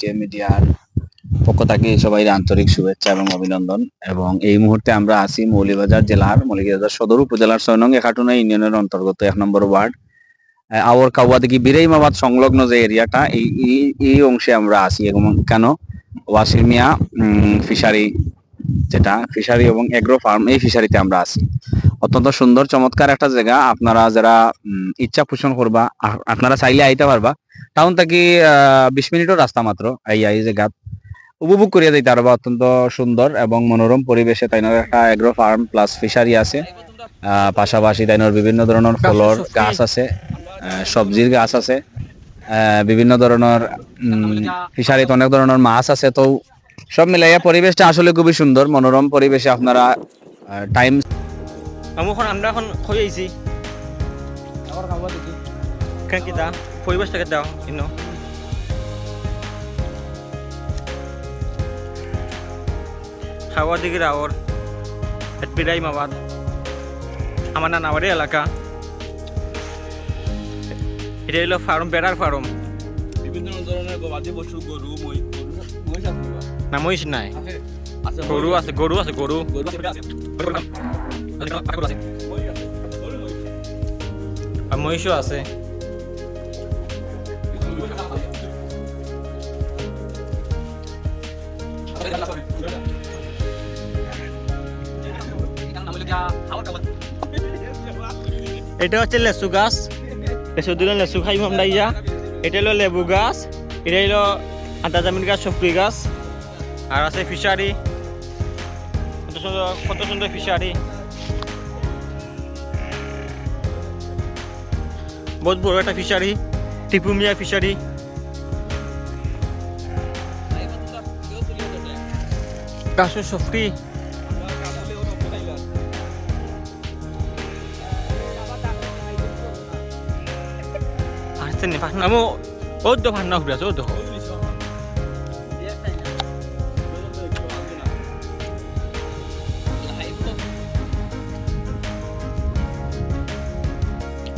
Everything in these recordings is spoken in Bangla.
কে মিডিয়ার পক্ষ থেকে সবাই আন্তরিক শুভেচ্ছা এবং অভিনন্দন। এবং এই মুহূর্তে আমরা আছি মৌলিবাজার জেলার, মৌলিবাজার সদর উপজেলার ছয় নং একাটুনা ইউনিয়নের অন্তর্গত এক নম্বর ওয়ার্ড। আওয়ার কাওয়া দিকে বিরাইমাবাদ সংলগ্ন যে এরিয়াটা, এই, এই- অংশে আমরা আছি। এবং কেন? ওয়াসির মিয়া ফিশারি যেটা, ফিশারি এবং এগ্রো ফার্ম, এই ফিশারিতে আমরা আছি। অত্যন্ত সুন্দর, চমৎকার একটা জায়গা। আপনারা যারা ইচ্ছা পোষণ করবা আপনারা চাইলে আইতে পারবা। টাউন থেকে বিশ মিনিটের রাস্তা মাত্র। এই এই জায়গা উপভোগ করিয়া যাইতে পারবা অত্যন্ত সুন্দর এবং মনোরম পরিবেশে তাইনের একটা এগ্রো ফার্ম প্লাস ফিশারি আছে। আহ, পাশাপাশি তাইনের বিভিন্ন ধরনের ফলর গাছ আছে আহ, সবজির গাছ আছে আহ, বিভিন্ন ধরনের ফিশারিতে অনেক ধরনের মাছ আছে। তো সব মিলাইয়া পরিবেশটা আসলে খুবই সুন্দর মনোরম পরিবেশে আপনারা টাইম আমরা এখন হয়ে আইছি। কেন কিতা পরিবেশটাকে দাও ইনো। খাওয়া দিকে রাওর বিরাই আমার না নাওয়ারি এলাকা। এটা হলো ফার্ম বেড়ার ফার্ম। বিভিন্ন ধরনের গবাদি পশু গরু মই? না মহিষ নাই। আছে। গরু আছে। গরু আছে গরু। মহিষও আছে। এটা হচ্ছে লেসু গাছ। লেসু দিলে লেসু খাইব আমরা ইয়া। এটা হলো লেবু গাছ, এটা হলো আদা জামিন গাছ সফরি গাছ। আর আছে ফিশারি। কত সুন্দর কত সুন্দর ফিশারি। বহুত বড় একটা ফিশারি, টিপু মিয়া ফিশারি। গাছের সফরি আসছে নি ভাষণ আমি ও তো ভাষণ ঘুরে আছে ও তো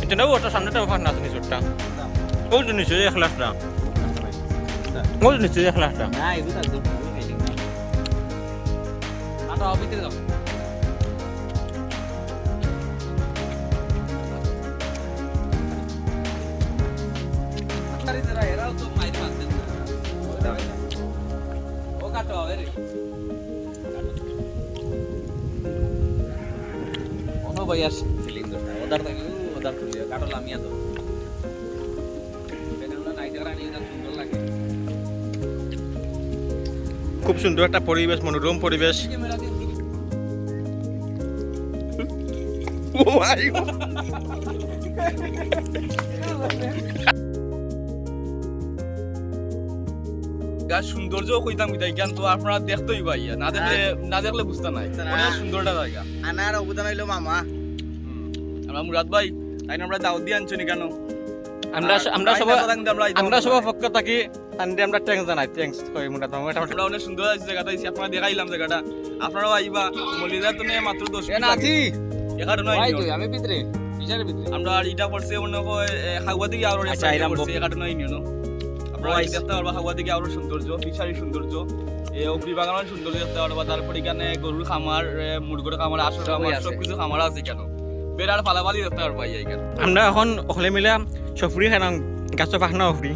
এটা না ওটা সামনেটা ভাষণ আছে নিচটা ও তো নিচে এক লাখটা ও তো নিচে এক লাখটা ono ভাই আর ফিলিং দরকার ওদার থেকে ওদার তুলি কাটো লামিয়া তো এখানে আমরা নাইট রানি এটা সুন্দর লাগে খুব সুন্দর একটা পরিবেশ মনোরম পরিবেশ ক্যামেরা দিয়ে গাছ সৌন্দর্য কইতাম কিতাই জ্ঞান তো আপনারা দেখতেই ভাই না দেখলে না দেখলে বুঝতে নাই অনেক সুন্দরটা জায়গা। আনার অবদান হইল মামা। আমরা মুরাদ ভাই তাই আমরা দাওয়াত দিয়ে আনছি কেন? আমরা আমরা সবাই আমরা না। পক্ষ থাকি তান্ডে আমরা ট্যাঙ্কস জানাই ট্যাঙ্কস কই মুটা তোমার এটা আমরা অনেক সুন্দর আছে জায়গাটা আপনারা দেখাইলাম জায়গাটা আপনারাও আইবা মলিদার তো নেই মাত্র দশ এ নাথি! এগারো নয় ভাই তুই আমি ভিতরে আমরা ইটা পড়ছে অন্য হাগুয়া দিকে আরও আচ্ছা, এগারো নয় নিয়ন দেখতে পারবা হাগুয়া দিকে আরও সৌন্দর্য ফিশারি সৌন্দর্য। অগ্রি বাগানের সৌন্দর্য দেখতে পারবা তারপর এখানে গরুর খামার এ, খামার আসর খামার আছে। সব কিছু খামার আছে কেন বেড়ার ফালাফালি দেখতে পারবা এই এখানে আমরা এখন হলে মিলে সফরি খাইলাম গাছ পাখনা অফরি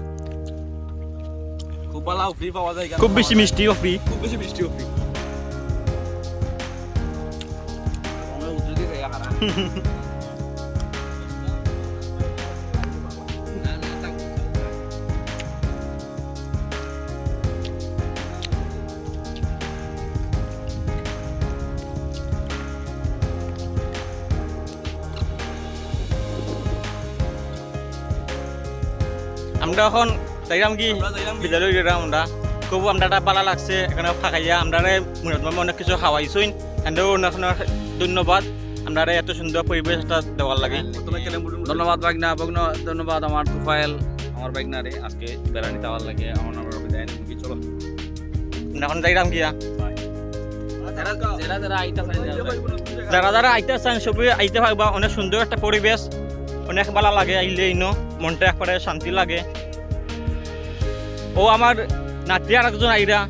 খুব ভালো ফ্রি পাওয়া যায় খুব বেশি মিষ্টি অফরি খুব বেশি মিষ্টি ফ্রি আমরা উত্তর আমরা এখন যাইলাম কি? কি? বিদ্যালয় গেলাম আমরা। খুব আমরা একটা ভালো লাগছে এখানে ফাঁকাইয়া। আমরা মুরাদ মামা অনেক কিছু খাওয়াইছুন এন্ডেও অনেক অনেক ধন্যবাদ। আমরা এত সুন্দর পরিবেশ একটা দেওয়ার লাগে। ধন্যবাদ বাগনা বগ্ন ধন্যবাদ আমার তুফাইল আমার বাগনারে আজকে বেড়ানি তাওয়ার লাগে। আমার নাম বিদায় নিয়ে চলো। আমরা এখন যাইলাম গিয়া যারা যারা যারা আইতা চাই যারা যারা আইতে চান সবই আইতে পারবা অনেক সুন্দর একটা পরিবেশ। অনেক ভালো লাগে, আইলে ইনো, মনটা একবারে শান্তি লাগে। ও আমার নাতি আর একজন আইরা।